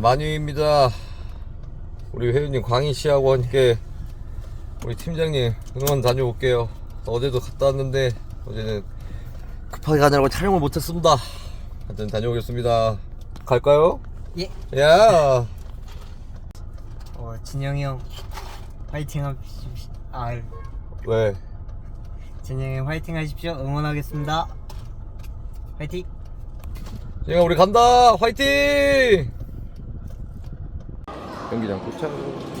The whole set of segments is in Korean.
만유입니다. 우리 회원님 광희 씨하고 함께 우리 팀장님 응원 다녀올게요. 어제도 갔다 왔는데 어제는 급하게 가느라고 촬영을 못했습니다. 하여튼 다녀오겠습니다. 갈까요? 예. 야. 어, 진영이 형 화이팅 하십시오. 아, 왜? 진영이 형 화이팅 하십시오. 응원하겠습니다. 화이팅. 지금 우리 간다. 화이팅! 경기장 도착.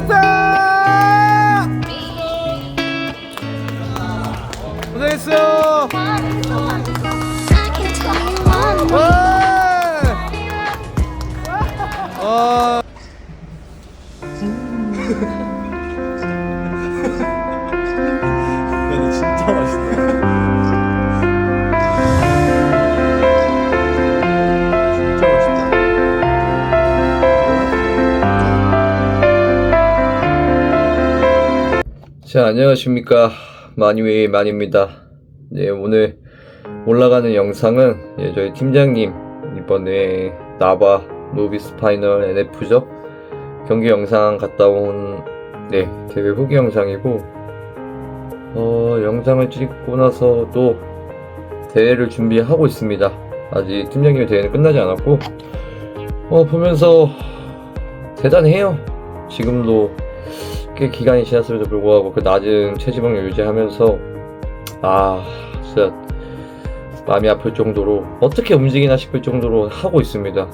고생 자, 안녕하십니까. 마니웨이 만입니다. 네, 오늘 올라가는 영상은 예, 저희 팀장님 이번에 나바 노비스 파이널 NF죠. 경기 영상 갔다 온 네, 대회 후기 영상이고 어, 영상을 찍고 나서 또 대회를 준비하고 있습니다. 아직 팀장님 대회는 끝나지 않았고 어, 보면서 대단해요. 지금도 꽤 기간이 지났음에도 불구하고 그 낮은 체지방률 유지하면서 아 진짜 마음이 아플 정도로 어떻게 움직이나 싶을 정도로 하고 있습니다.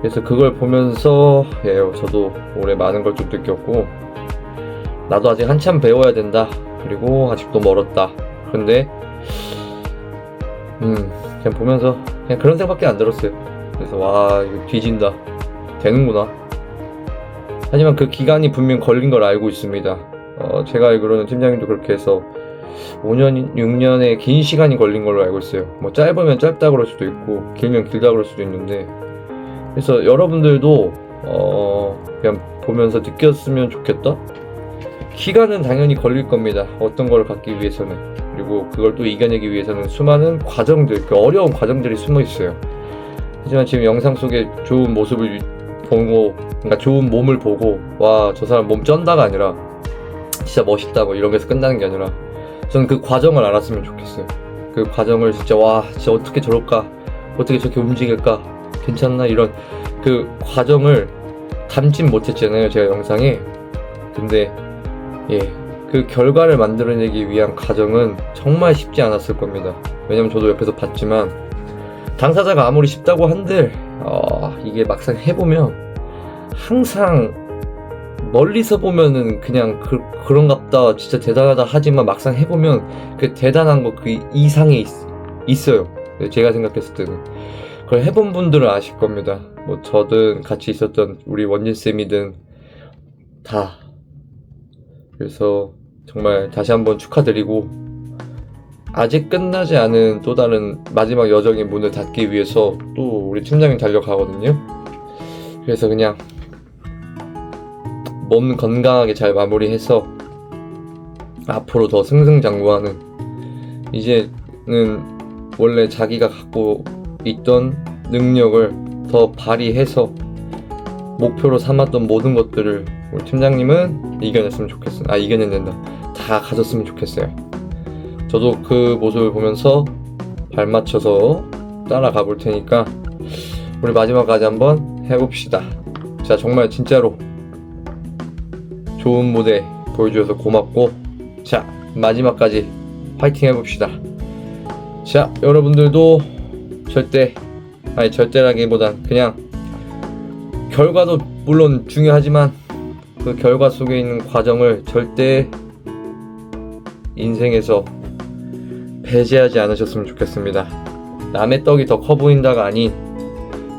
그래서 그걸 보면서 예, 저도 올해 많은 걸 좀 느꼈고 나도 아직 한참 배워야 된다. 그리고 아직도 멀었다. 그런데 음 그냥 보면서 그냥 그런 생각밖에 안 들었어요. 그래서 와 이거 뒤진다. 되는구나. 하지만 그 기간이 분명 걸린 걸 알고 있습니다. 어, 제가 알기로는 팀장님도 그렇게 해서 5년, 6년의 긴 시간이 걸린 걸로 알고 있어요. 뭐 짧으면 짧다 그럴 수도 있고, 길면 길다 그럴 수도 있는데, 그래서 여러분들도, 어, 그냥 보면서 느꼈으면 좋겠다? 기간은 당연히 걸릴 겁니다. 어떤 걸 갖기 위해서는. 그리고 그걸 또 이겨내기 위해서는 수많은 과정들, 그 어려운 과정들이 숨어 있어요. 하지만 지금 영상 속에 좋은 모습을 유- 보고 그러니까 좋은 몸을 보고 와 저 사람 몸 쩐다가 아니라 진짜 멋있다 뭐 이런 게서 끝나는 게 아니라 저는 그 과정을 알았으면 좋겠어요. 그 과정을 진짜 와 진짜 어떻게 저럴까? 어떻게 저렇게 움직일까? 괜찮나? 이런 그 과정을 담진 못했잖아요 제가 영상에. 근데 예그 결과를 만들어내기 위한 과정은 정말 쉽지 않았을 겁니다. 왜냐면 저도 옆에서 봤지만 당사자가 아무리 쉽다고 한들 어, 이게 막상 해보면 항상 멀리서 보면은 그냥 그, 그런갑다 진짜 대단하다 하지만 막상 해보면 그 대단한 거 그 이상이 있, 어요. 제가 생각했을 때는. 그걸 해본 분들은 아실 겁니다. 뭐 저든 같이 있었던 우리 원진쌤이든 다. 그래서 정말 다시 한번 축하드리고 아직 끝나지 않은 또 다른 마지막 여정의 문을 닫기 위해서 또 우리 팀장님 달려가거든요. 그래서 그냥 몸 건강하게 잘 마무리해서 앞으로 더 승승장구하는 이제는 원래 자기가 갖고 있던 능력을 더 발휘해서 목표로 삼았던 모든 것들을 우리 팀장님은 이겨냈으면 좋겠어. 아 이겨내야 된다. 다 가졌으면 좋겠어요. 저도 그 모습을 보면서 발 맞춰서 따라가 볼 테니까 우리 마지막까지 한번 해봅시다. 자, 정말 진짜로 좋은 무대 보여주셔서 고맙고, 자, 마지막까지 파이팅 해봅시다. 자, 여러분들도 절대, 아니, 절대라기보단 그냥 결과도 물론 중요하지만 그 결과 속에 있는 과정을 절대 인생에서 배제하지 않으셨으면 좋겠습니다. 남의 떡이 더 커 보인다가 아닌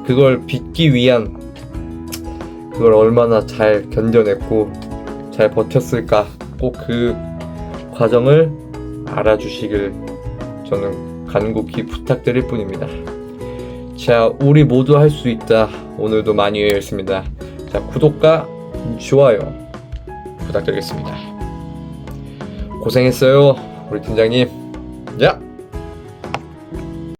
그걸 빚기 위한 그걸 얼마나 잘 견뎌냈고 잘 버텼을까 꼭 그 과정을 알아주시길 저는 간곡히 부탁드릴 뿐입니다. 자, 우리 모두 할 수 있다. 오늘도 많이 외웠습니다. 자, 구독과 좋아요 부탁드리겠습니다. 고생했어요, 우리 팀장님. 야!